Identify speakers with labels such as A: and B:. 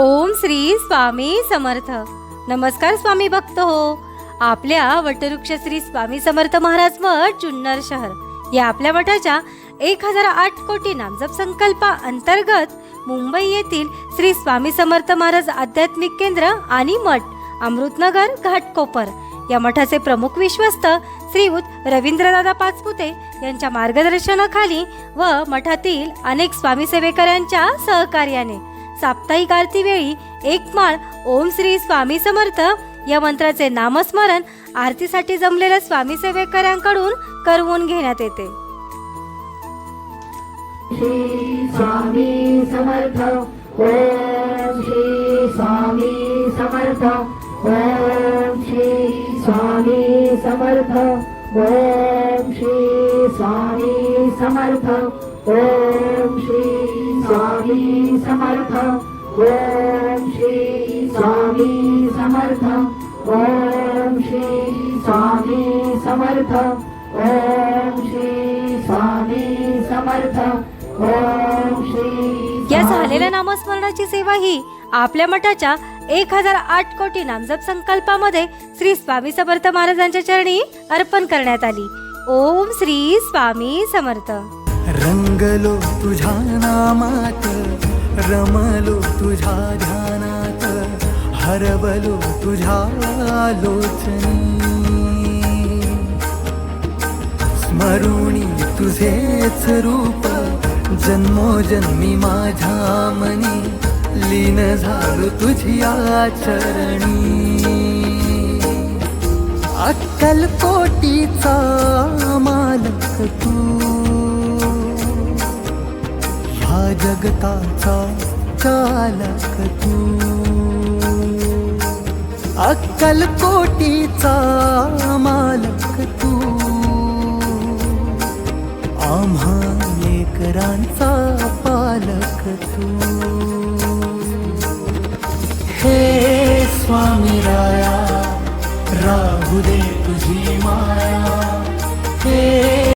A: ओम श्री स्वामी समर्थ. नमस्कार स्वामी भक्त हो. आपल्या वटवृक्ष श्री स्वामी समर्थ महाराज मठ जुन्नर शहर. या आपल्या मठाच्या एक हजार आठ कोटी नामजप संकल्पा अंतर्गत मुंबई येथील श्री स्वामी समर्थ महाराज आध्यात्मिक केंद्र आणि मठ अमृतनगर घाटकोपर. या मठाचे प्रमुख विश्वस्त श्रीयुत रवींद्रदादा पाचपुते यांच्या मार्गदर्शनाखाली व मठातील अनेक स्वामी सेवेकरांच्या सहकार्याने साप्ताहिक आरती वेळी एक माळ ओम श्री स्वामी समर्थ या मंत्राचे नामस्मरण आरतीसाठी जमलेल्या स्वामी सेवेकरांकडून करवून घेण्यात येते.
B: स्वामी समर्थ ओम श्री स्वामी समर्थ ओम श्री स्वामी समर्थ ओम श्री स्वामी समर्थ ओम समर्थ। ओम श्री स्वामी समर्थ। ओम श्री स्वामी समर्थ। ओम श्री स्वामी समर्थ। ओम श्री
A: या झालेल्या नामस्मरणाची सेवा ही आपल्या मठाच्या एक हजार आठ कोटी नामजप संकल्पामध्ये श्री स्वामी समर्थ महाराजांच्या चरणी अर्पण करण्यात आली. ओम श्री स्वामी समर्थ.
C: रंगलो तुझ्या नामात रमलो तुझ्या ध्यानात हरवलो तुझ्या लोचनी स्मरुणी तुझेच रूप जन्मोजन्मी माझ्या मनी. लीन झालो तुझ्या चरणी अक्कल कोटीचा जगताचा चालक तू. अक्कल कोटीचा मालक तू. आम्हा लेकरांचा पालक तू. हे स्वामी राया राहू दे तुझी माया. हे